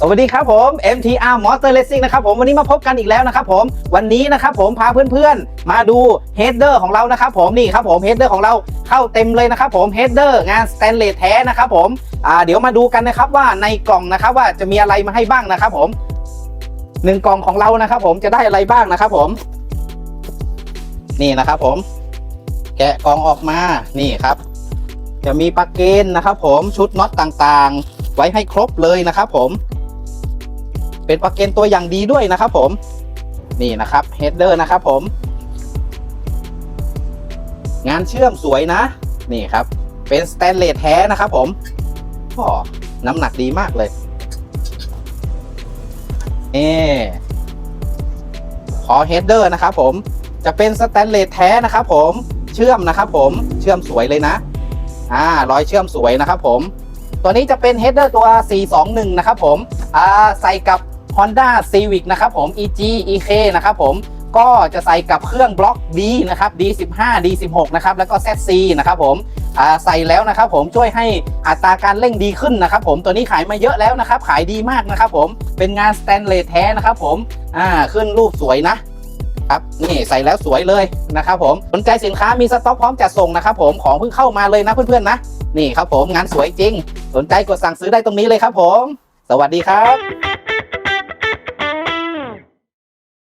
สวัสดีครับผม MTR Motor Racing นะครับผมวันนี้มาพบกันอีกแล้วนะครับผมวันนี้นะครับผมพาเพื่อนๆ มาดูเฮดเดอร์ของเรานะครับผมนี่ครับผมเฮดเดอร์ของเราเข้าเต็มเลยนะครับผมเฮดเดอร์งานสแตนเลสแท้นะครับผมอ่าเดี๋ยวมาดูกันนะครับว่าในกล่องนะครับว่าจะมีอะไรมาให้บ้างนะครับผมหนึ่งกล่องของเรานะครับผมจะได้อะไรบ้างนะครับผม นี่นะครับผม แกะกล่องออกมานี่ครับ จะมีปลั๊กเกนนะครับผมชุดน็อตต่างๆ ไว้ให้ครบเลยนะครับผม เป็นปลักเกนตัวอย่างดีด้วยนะครับผม นี่นะครับเฮดเดอร์นะครับผม งานเชื่อมสวยนะ นี่ครับ เป็นสแตนเลสแท้นะครับผมอ๋อน้ำหนักดีมากเลยเอพอเฮดเดอร์นะครับผม จะเป็นสแตนเลสแท้นะครับผม เชื่อมนะครับผม เชื่อมสวยเลยนะ อ่า รอยเชื่อมสวยนะครับผม ตัวนี้จะเป็นเฮดเดอร์ตัว 421 นะครับผม อ่า ใส่กับ Honda Civic นะครับผม EG EK นะครับผมก็จะใส่กับเครื่องบล็อก D นะครับ D15 D16 นะครับแล้วก็ ZC นะครับผมใส่แล้วนะครับผมช่วยให้อัตราการเร่งดีขึ้นนะครับผมตัวนี้ขายมาเยอะแล้วนะครับ ขายดีมากนะครับผมเป็นงานสแตนเลสแท้นะครับผมอ่าขึ้นรูปสวยนะครับนี่ใส่แล้วสวยเลยนะครับผมสนใจสินค้ามีสต็อกพร้อมจัดส่งนะครับผมของเพิ่งเข้ามาเลยนะเพื่อนๆนะนี่ครับผมงานสวยจริง สนใจกดสั่งซื้อได้ตรงนี้เลยครับผม สวัสดีครับ